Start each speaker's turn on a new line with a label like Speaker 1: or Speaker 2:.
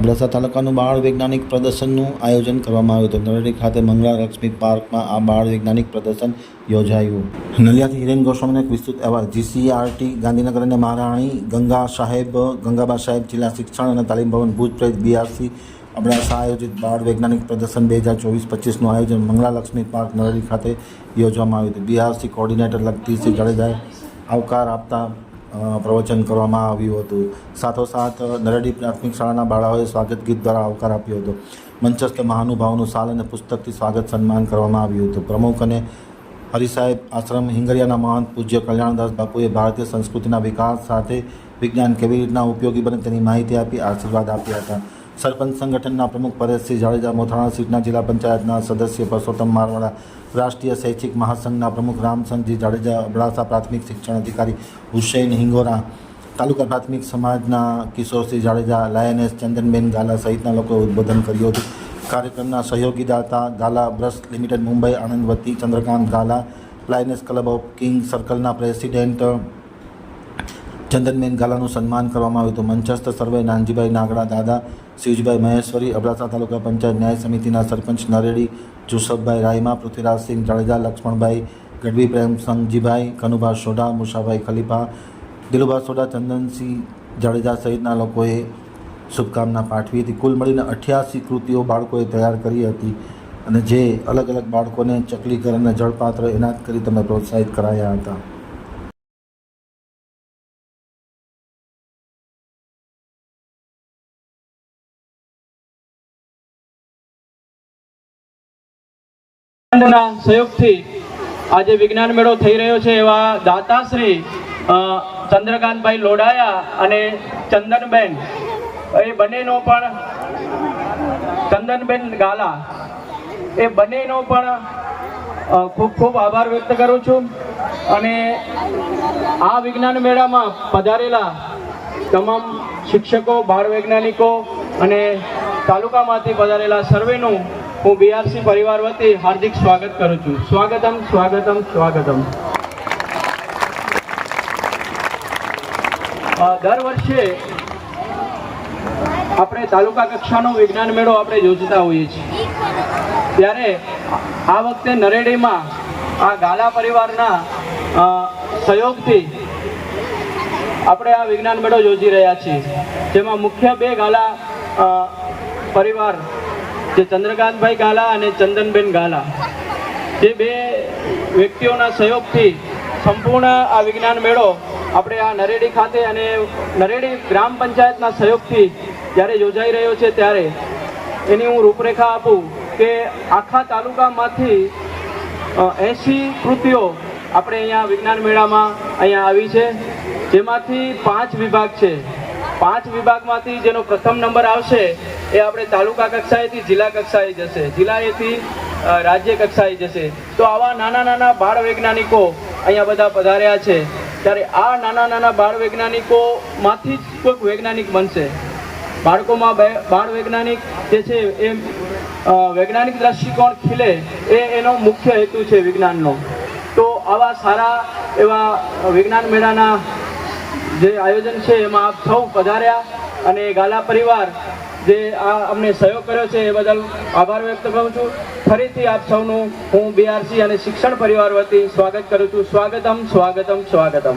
Speaker 1: અબડાસા તાલુકાનું બાળ વૈજ્ઞાનિક પ્રદર્શનનું આયોજન કરવામાં આવ્યું હતું. નરેડી ખાતે મંગળા લક્ષ્મી પાર્કમાં આ બાળ વૈજ્ઞાનિક પ્રદર્શન યોજાયું. નલિયાથી હિરેન ગોસ્વામીને એક વિસ્તૃત અહેવાલ. જીસીઆરટી, ગાંધીનગર અને મહારાણી ગંગા સાહેબ, ગંગાબા સાહેબ જિલ્લા શિક્ષણ અને તાલીમ ભવન ભુજ પ્રેત બીઆરસી અબડાસા આયોજિત બાળ વૈજ્ઞાનિક પ્રદર્શન બે હજાર ચોવીસ પચીસનું આયોજન મંગળા લક્ષ્મી પાર્ક નરેડી ખાતે યોજવામાં આવ્યું હતું. બીઆરસી કોર્ડિનેટર લગતીસિંહ જાડેજાએ આવકાર આપતા પ્રવચન કરવામાં આવ્યું હતું. સાથોસાથ, નરેડી પ્રાથમિક શાળાના બાળાઓએ સ્વાગત ગીત દ્વારા આવકાર આપ્યો હતો. મંચસ્થ મહાનુભાવનું સાલ અને પુસ્તકથી સ્વાગત સન્માન કરવામાં આવ્યું હતું. પ્રમુખ અને હરિસાહેબ આશ્રમ હિંગરિયાના મહંત પૂજ્ય કલ્યાણદાસ બાપુએ ભારતીય સંસ્કૃતિના વિકાસ સાથે વિજ્ઞાન કેવી રીતના ઉપયોગી બને તેની માહિતી આપી આશીર્વાદ આપ્યા હતા. સરપંચ સંગઠનના પ્રમુખ પરેશસિંહ જાડેજા મોથાણા સીટના જિલ્લા પંચાયતના સદસ્ય પરસોત્તમ મારવાડા, રાષ્ટ્રીય શૈક્ષિક મહાસંઘના પ્રમુખ રામસંગજી જાડેજા, અબડાસા પ્રાથમિક શિક્ષણ અધિકારી હુસૈન હિંગોરા, તાલુકા પ્રાથમિક સમાજના કિશોરસિંહ જાડેજા, લાયનેસ ચંદનબેન ગાલા સહિતના લોકોએ ઉદ્બોધન કર્યું હતું. કાર્યક્રમના સહયોગી દાતા ગાલા બ્રશ લિમિટેડ મુંબઈ આણંદ વતી Chandrakant Gala, lioness club of king સર્કલના president Chandanben ગાલાનું સન્માન કરવામાં આવ્યું હતું. મંચસ્થ સર્વે નાનજીભાઈ નાગડા, દાદા શિવજીભાઈ મહેશ્વરી, અબડાસા તાલુકા પંચાયત ન્યાય સમિતિના સરપંચ નરેડી, જુસફભાઈ રાયમા, પૃથ્વીરાજસિંહ જાડેજા, લક્ષ્મણભાઈ ગઢવી, પ્રેમસંગજીભાઈ કનુભા સોઢા, મુસાભાઈ ખલીફા દિલુભા સોઢા, ચંદનસિંહ જાડેજા સહિતના લોકોએ શુભકામના પાઠવી હતી. કુલ મળીને અઠ્યાસી કૃતિઓ બાળકોએ તૈયાર કરી હતી અને જે અલગ અલગ બાળકોને ચકલીઘર અને જળપાત્ર એનાયત કરી તમે પ્રોત્સાહિત કરાયા હતા.
Speaker 2: ના સહયોગથી આજે વિજ્ઞાન મેળો થઈ રહ્યો છે એવા દાતાશ્રી ચંદ્રકાંતભાઈ લોડાયા અને ચંદનબેન. એ બંનેનો પણ ચંદનબેન ગાલા. એ બંનેનો પણ ખૂબ ખૂબ આભાર વ્યક્ત કરું છું અને આ વિજ્ઞાન મેળામાં પધારેલા તમામ શિક્ષકો બાળ વૈજ્ઞાનિકો અને તાલુકામાંથી પધારેલા સર્વેનું હું બીઆરસી પરિવાર વતી હાર્દિક સ્વાગત કરું છું. સ્વાગતમ સ્વાગતમ સ્વાગતમ. દર વર્ષે આપણે તાલુકા કક્ષાનો વિજ્ઞાન મેળો આપણે યોજતા હોઈએ છીએ. ત્યારે આ વખતે નરેડીમાં આ ગાલા પરિવારના સહયોગથી આપણે આ વિજ્ઞાન મેળો યોજી રહ્યા છીએ. જેમાં મુખ્ય બે ગાલા પરિવાર જે ચંદ્રકાંતભાઈ ગાલા અને ચંદનબેન ગાલા. જે બે વ્યક્તિઓના સહયોગથી સંપૂર્ણ આ વિજ્ઞાન મેળો આપણે આ નરેડી ખાતે અને નરેડી ગ્રામ પંચાયતના સહયોગથી જ્યારે યોજાઈ રહ્યો છે ત્યારે એની હું રૂપરેખા આપું કે આખા તાલુકામાંથી એંશી કૃતિઓ આપણે અહીંયા વિજ્ઞાન મેળામાં અહીંયા આવી છે. જેમાંથી પાંચ વિભાગ છે. પાંચ વિભાગમાંથી જેનો પ્રથમ નંબર આવશે એ આપણે તાલુકા કક્ષાએથી જિલ્લા કક્ષાએ જશે. જિલ્લાએથી રાજ્ય કક્ષાએ જશે. તો આવા નાના નાના બાળ વૈજ્ઞાનિકો અહીંયા બધા પધાર્યા છે. ત્યારે આ નાના નાના બાળ વૈજ્ઞાનિકોમાંથી જ કોઈક વૈજ્ઞાનિક બનશે. બાળકોમાં બાળ વૈજ્ઞાનિક જે છે એ વૈજ્ઞાનિક દ્રષ્ટિકોણ ખીલે એ એનો મુખ્ય હેતુ છે વિજ્ઞાનનો. તો આવા સારા એવા વિજ્ઞાન મેળાના જે આયોજન છે એમાં આપ સૌ પધાર્યા અને ગાલા પરિવાર જે આ અમને સહયોગ કર્યો છે એ બદલ આભાર વ્યક્ત કરું છું. ફરીથી આપ સૌનું હું બીઆરસી અને શિક્ષણ પરિવાર વતી સ્વાગત કરું છું. સ્વાગતમ સ્વાગતમ સ્વાગતમ.